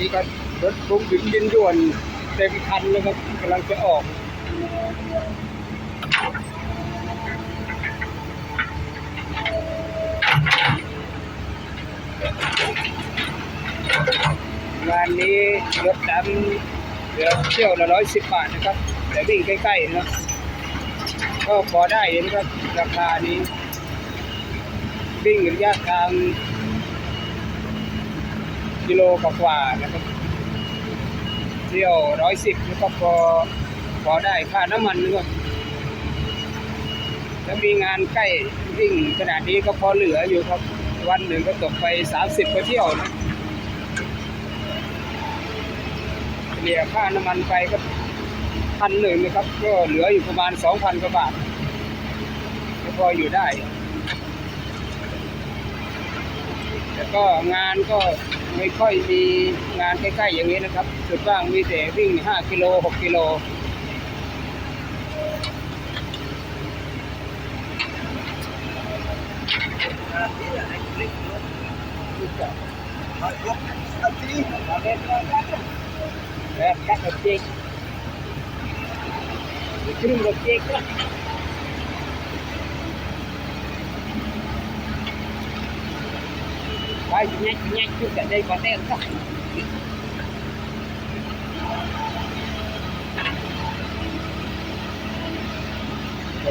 นี้ก็รถบุ้งบินยินด่วนเต็มคันเลยครับกำลังจะออกงานนี้รถดำเหลือเที่ยวละร้อยสิบบาทนะครับ แต่วิ่งใกล้ๆนะก็พอได้นะครับราคานี้ วิ่งระยะทาง กิโลกว่าๆนะครับเที่ยวร้อยสิบก็พอพอได้ค่าน้ำมันนะครับถ้ามีงานใกล้วิ่งขนาดนี้ก็พอเหลืออยู่ครับ วันหนึ่งก็ตกไปสามสิบกว่าเที่ยวนะเฉลี่ยค่าน้ำมันไปก็พันหนึ่งนะครับ ก็เหลืออยู่ประมาณสองพันกว่าบาทก็พออยู่ได้แต่ก็งานก็ ไม่ค่อยมีงานใกล้ๆอย่างนี้นะครับส่วนบ้างมีแต่วิ่ง 5 กิโล 6 กิโลแบบกัดกับเจ๊ครึ่งกับเจ๊ก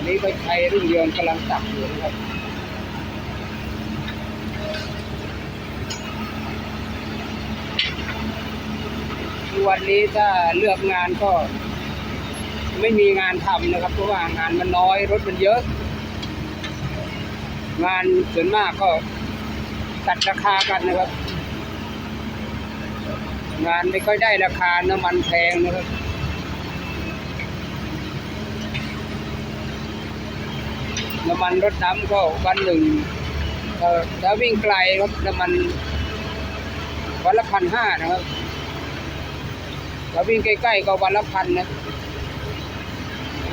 นนี้ไปไทยรุ่งเรืองกำลังตักอยู่นะครับวันนี้ถ้าเลือกงานก็ไม่มีงานทำนะครับ เพราะว่างานมันน้อยรถมันเยอะ งานส่วนมากก็ ตัดราคากันนะครับ งานไม่ค่อยได้ราคาน้ำมันแพงนะครับน้ำมันรถน้ำก็วันหนึ่งถ้าวิ่งไกลครับน้ำมันวันละพันห้านะครับเราวิ่งใกล้ๆก็วันละพันนะ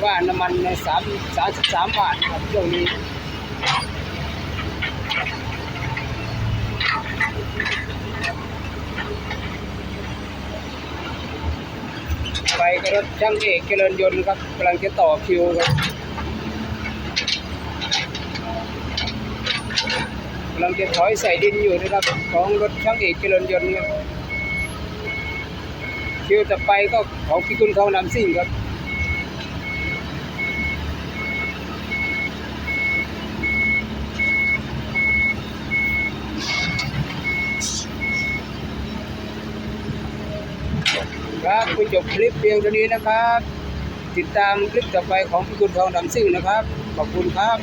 ว่าน้ำมันสามสามสิบสามบาทครับช่วงนี้ ไปกับ รถช่างเอกเจริญยนต์ครับกำลังจะต่อคิวครับกำลังจะถอยใส่ดินอยู่นะครับ ของรถช่างเอกเจริญยนต์ครับคิวต่อไปก็ของพี่คุณทองนำสิ่งครับ ครับไปจบคลิปเพียงเท่านี้นะครับ ติดตามคลิปต่อไปของพี่คุณทองดำซิ่งนะครับ ขอบคุณครับ